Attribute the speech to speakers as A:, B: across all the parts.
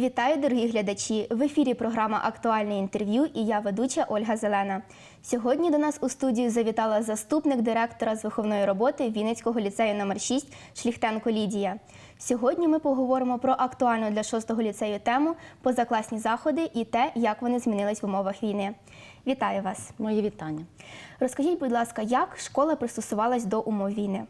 A: Вітаю, дорогі глядачі! В ефірі програма Актуальне інтерв'ю і я ведуча Ольга Зелена. Сьогодні до нас у студію завітала заступник директора з виховної роботи Вінницького ліцею номер 6 Шліхтенко Лідія. Сьогодні ми поговоримо про актуальну для 6-го ліцею тему позакласні заходи і те, як вони змінились в умовах війни. Вітаю вас!
B: Мої вітання.
A: Розкажіть, будь ласка, як школа пристосувалась до умов війни?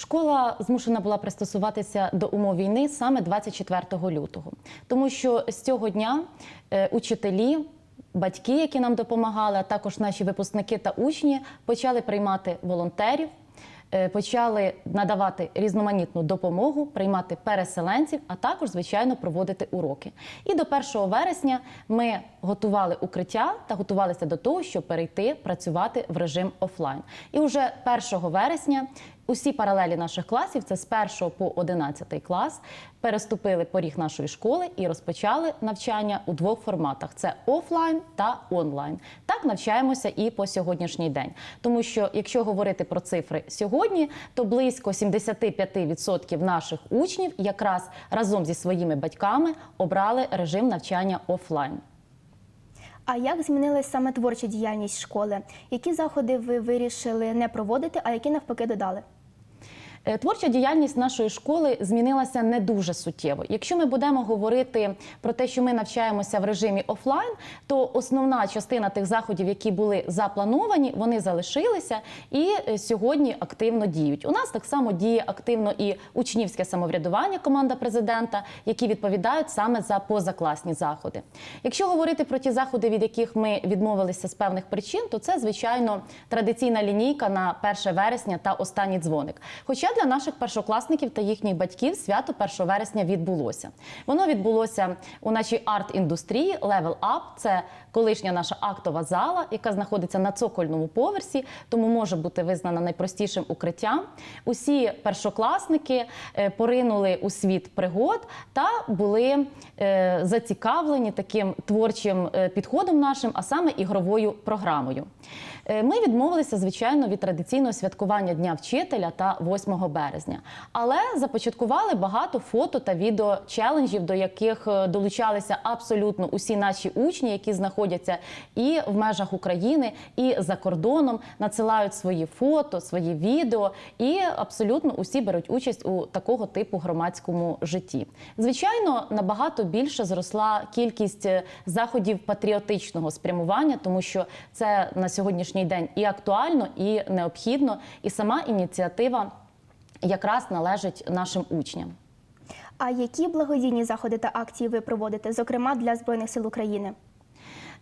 B: Школа змушена була пристосуватися до умов війни саме 24 лютого, тому що з цього дня е, учителі, батьки, які нам допомагали, а також наші випускники та учні почали приймати волонтерів. е, Почали надавати різноманітну допомогу, приймати переселенців, а також, звичайно, проводити уроки. І до 1 вересня ми готували укриття та готувалися до того, щоб перейти працювати в режим офлайн. І вже 1 вересня Усі паралелі наших класів, це з 1 по 11 клас, переступили поріг нашої школи і розпочали навчання у двох форматах: це офлайн та онлайн. Так навчаємося і по сьогоднішній день. Тому що, якщо говорити про цифри сьогодні, то близько 75% наших учнів якраз разом зі своїми батьками обрали режим навчання офлайн.
A: А як змінилась саме творча діяльність школи? Які заходи ви вирішили не проводити, а які навпаки додали?
B: Е, Творча діяльність нашої школи змінилася не дуже суттєво. Якщо ми будемо говорити про те, що ми навчаємося в режимі офлайн, то основна частина тих заходів, які були заплановані, вони залишилися і е, сьогодні активно діють. У нас так само діє активно і учнівське самоврядування, команда президента, які відповідають саме за позакласні заходи. Якщо говорити про ті заходи, від яких ми відмовилися з певних причин, то це звичайно традиційна лінійка на 1 вересня та останній дзвоник. Хоча для наших першокласників та їхніх батьків свято 1 вересня відбулося. Воно відбулося у нашій арт-індустрії Level Up. Це колишня наша актова зала, яка знаходиться на цокольному поверсі, тому може бути визнана найпростішим укриттям. Усі першокласники е, поринули у світ пригод та були е, зацікавлені таким творчим е, підходом нашим, а саме ігровою програмою. Ми відмовилися, звичайно, від традиційного святкування Дня вчителя та 8 березня, але започаткували багато фото та відео челенджів, до яких е, долучалися абсолютно усі наші учні, які знаходяться і в межах України, і за кордоном, надсилають свої фото, свої відео, і абсолютно усі беруть участь у такого типу громадському житті. Звичайно, набагато більше зросла кількість е, заходів патріотичного спрямування, тому що це на сьогоднішній день і актуально, і необхідно, і сама ініціатива якраз належить нашим учням.
A: А які благодійні заходи та акції ви проводите, зокрема для Збройних сил України?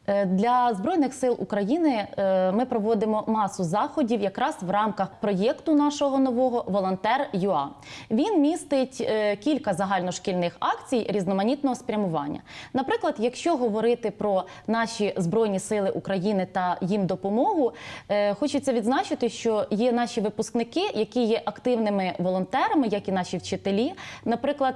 B: Е, Для збройних сил України е, ми проводимо масу заходів якраз в рамках проєкту нашого нового волонтер ЮА. Він містить е, кілька загальношкільних акцій різноманітного спрямування. Наприклад, якщо говорити про наші збройні сили України та їм допомогу, хочеться відзначити, що є наші випускники, які є активними волонтерами, як і наші вчителі. Наприклад,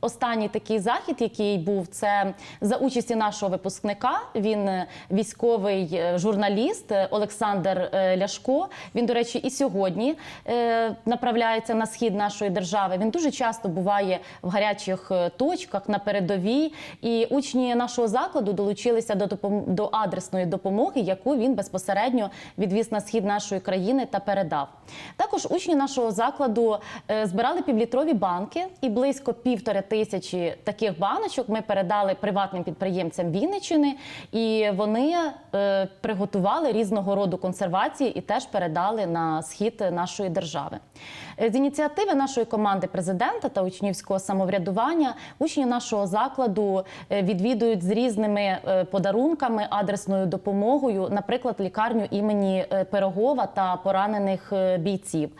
B: останній такий захід, який був, це за участі нашого випускника. Він е, військовий е, журналіст е, Олександр Ляшко. Він, до речі, і сьогодні направляється на схід нашої держави. Він дуже часто буває в гарячих точках на передовій. І учні нашого закладу долучилися до до адресної допомоги, яку він безпосередньо відвіз на схід нашої країни та передав. Також учні нашого закладу збирали півлітрові банки, і близько півтори тисячі таких баночок ми передали приватним підприємцям Вінниччини, і вони е, приготували різного роду консервації і теж передали на схід нашої держави. Е, З ініціативи нашої команди президента та учнівського самоврядування учні нашого закладу е, відвідують з різними е, подарунками, адресною допомогою, наприклад, лікарню імені Пирогова та поранених бійців.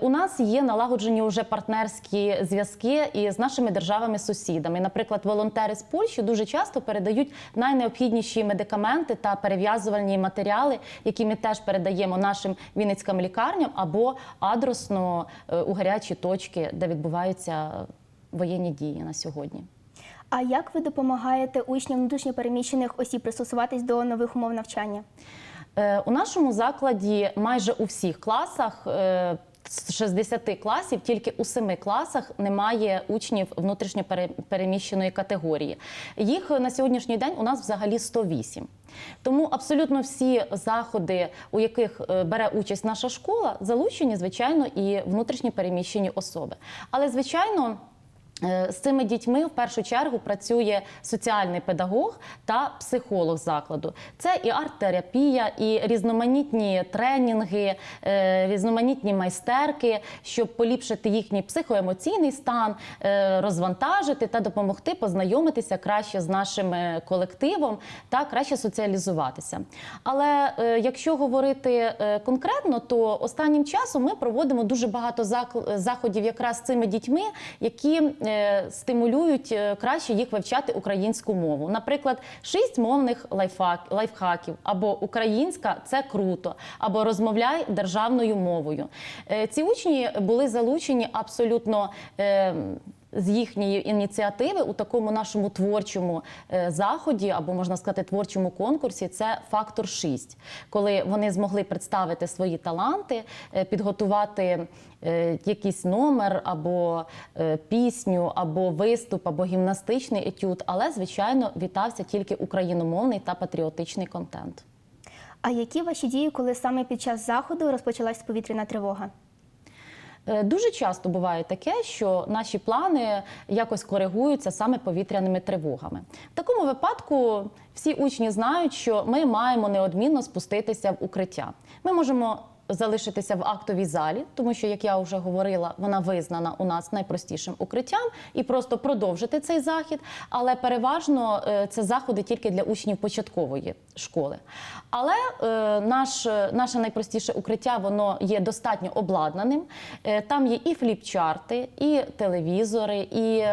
B: У нас є налагоджені вже партнерські зв'язки із нашими державами-сусідами. Наприклад, волонтери з Польщі дуже часто передають найнеобхідніші медикаменти та перев'язувальні матеріали, які ми теж передаємо нашим вінницьким лікарням або адресно е, у гарячі точки, де відбуваються воєнні дії на сьогодні.
A: А як ви допомагаєте учням внутрішньопереміщених осіб пристосуватись до нових умов навчання?
B: Е, У нашому закладі майже у всіх класах. З 60 класів тільки у 7 класах немає учнів внутрішньо переміщеної категорії. Їх на сьогоднішній день у нас взагалі 108. Тому абсолютно всі заходи, у яких е, бере участь наша школа, залучені, звичайно, і внутрішні переміщені особи. Але, звичайно, З цими дітьми в першу чергу працює соціальний педагог та психолог закладу. Це і арт-терапія, і різноманітні тренінги, е, різноманітні майстерки, щоб поліпшити їхній психоемоційний стан, е, розвантажити та допомогти познайомитися краще з нашим е, колективом та краще соціалізуватися. Але е, якщо говорити е, конкретно, то останнім часом ми проводимо дуже багато заходів якраз з цими дітьми, які е, стимулюють е, краще їх вивчати українську мову. Наприклад, шість мовних лайфхаків або українська це круто, або розмовляй державною мовою. Е, Ці учні були залучені абсолютно. З їхньої ініціативи у такому нашому творчому е, заході, або можна сказати, творчому конкурсі, це фактор 6, коли вони змогли представити свої таланти, е, підготувати е, якийсь номер, або пісню, або виступ, або гімнастичний етюд. Але звичайно вітався тільки україномовний та патріотичний контент.
A: А які ваші дії, коли саме під час заходу розпочалась повітряна тривога?
B: Е, Дуже часто буває таке, що наші плани якось коригуються саме повітряними тривогами. В такому випадку всі учні знають, що ми маємо неодмінно спуститися в укриття. Ми можемо залишитися в актовій залі, тому що, як я вже говорила, вона визнана у нас найпростішим укриттям, і просто продовжити цей захід. Але переважно е, це заходи тільки для учнів початкової школи. Але е, наш, наше найпростіше укриття воно є достатньо обладнаним. Е, Там є і фліпчарти, і телевізори, і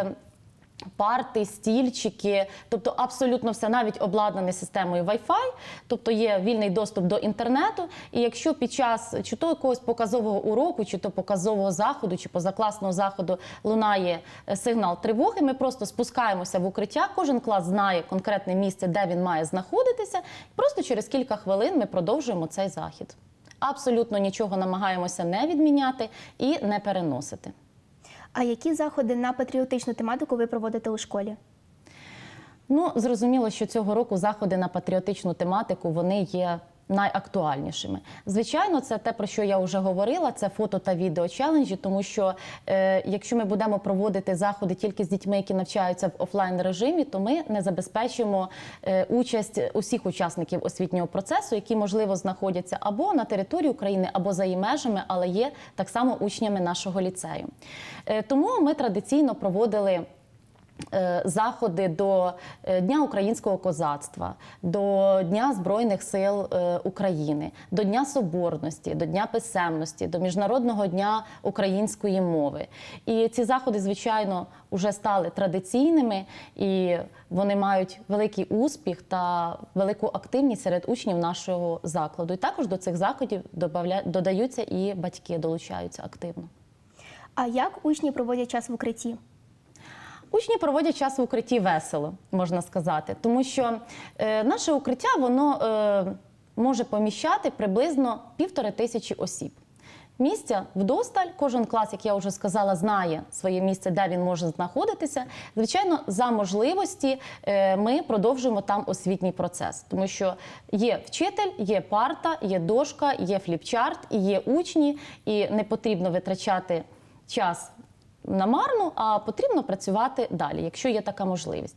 B: парти, стільчики, тобто абсолютно все навіть обладнане системою Wi-Fi, тобто є вільний доступ до інтернету. І якщо під час чи то якогось показового уроку, чи то показового заходу, чи позакласного заходу лунає е, сигнал тривоги, ми просто спускаємося в укриття. Кожен клас знає конкретне місце, де він має знаходитися. І Просто через кілька хвилин ми продовжуємо цей захід. Абсолютно нічого намагаємося не відміняти і не переносити.
A: А які заходи на патріотичну тематику ви проводите у школі?
B: Ну, зрозуміло, що цього року заходи на патріотичну тематику вони є найактуальнішими. Звичайно, це те, про що я вже говорила, це фото та відео челенджі, тому що е, якщо ми будемо проводити заходи тільки з дітьми, які навчаються в офлайн режимі, то ми не забезпечимо е, участь усіх учасників освітнього процесу, які можливо знаходяться або на території України, або за її межами, але є так само учнями нашого ліцею. Е, тому ми традиційно проводили заходи до е, Дня українського козацтва, до Дня Збройних сил е, України, до Дня Соборності, до Дня писемності, до Міжнародного дня української мови. І ці заходи, звичайно, вже стали традиційними і вони мають великий успіх та велику активність серед учнів нашого закладу. І також до цих заходів додаються і батьки долучаються активно.
A: А як учні проводять час в укритті?
B: Учні проводять час в укритті весело, можна сказати, тому що е, наше укриття воно е, може поміщати приблизно півтори тисячі осіб. Місця вдосталь, кожен клас, як я вже сказала, знає своє місце, де він може знаходитися. Звичайно, за можливості е, ми продовжуємо там освітній процес, тому що є вчитель, є парта, є дошка, є фліпчарт, є учні, і не потрібно витрачати час намарно, а потрібно працювати далі, якщо є така можливість.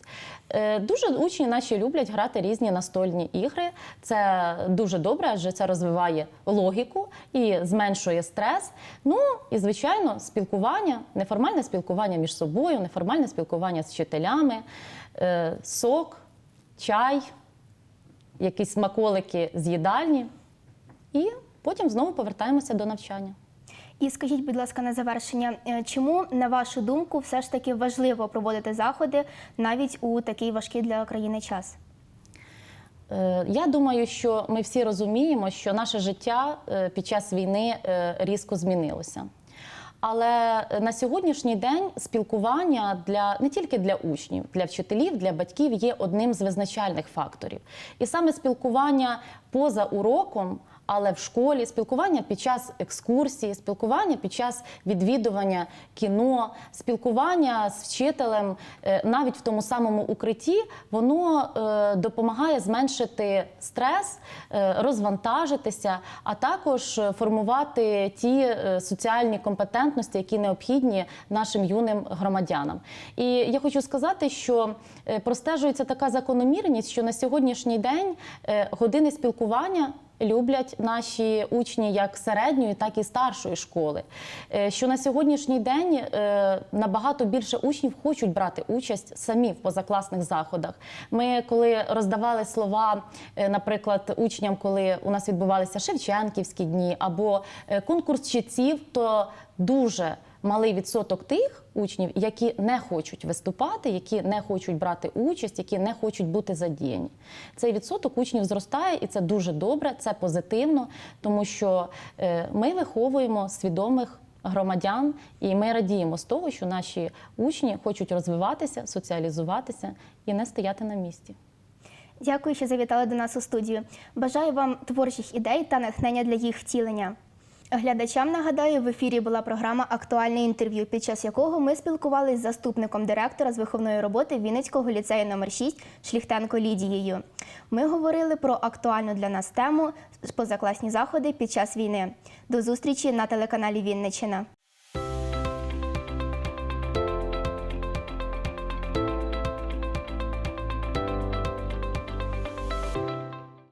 B: Е, Дуже учні наші люблять грати різні настольні ігри. Це дуже добре, адже це розвиває логіку і зменшує стрес. Ну і звичайно, спілкування, неформальне спілкування між собою, неформальне спілкування з вчителями, е, сок, чай, якісь смаколики з їдальні. І потім знову повертаємося до навчання.
A: І скажіть, будь ласка, на завершення, е, чому, на вашу думку, все ж таки важливо проводити заходи навіть у такий важкий для країни час?
B: Е, Я думаю, що ми всі розуміємо, що наше життя е, під час війни різко змінилося. Але на сьогоднішній день спілкування для не тільки для учнів, для вчителів, для батьків є одним з визначальних факторів. І саме спілкування поза уроком Але в школі спілкування під час екскурсії, спілкування під час відвідування кіно, спілкування з вчителем е, навіть в тому самому укритті, воно е, допомагає зменшити стрес, е, розвантажитися, а також формувати ті соціальні компетентності, які необхідні нашим юним громадянам. І я хочу сказати, що простежується така закономірність, що на сьогоднішній день години спілкування. Люблять наші учні як середньої, так і старшої школи. Е, Що на сьогоднішній день е, набагато більше учнів хочуть брати участь самі в позакласних заходах. Ми коли роздавали слова, е, наприклад, учням, коли у нас відбувалися Шевченківські дні або конкурс читців, то дуже малий відсоток тих учнів, які не хочуть виступати, які не хочуть брати участь, які не хочуть бути задіяні. Цей відсоток учнів зростає, і це дуже добре, це позитивно, тому що е, ми виховуємо свідомих. Громадян, і ми радіємо з того, що наші учні хочуть розвиватися, соціалізуватися і не стояти на місці.
A: Дякую, що завітали до нас у студію. Бажаю вам творчих ідей та натхнення для їх втілення. Глядачам нагадаю, в ефірі була програма Актуальне інтерв'ю, під час якого ми спілкувалися з заступником директора з виховної роботи Вінницького ліцею номер 6 Шліхтенко Лідією. Ми говорили про актуальну для нас тему позакласні заходи під час війни. До зустрічі на телеканалі Вінниччина.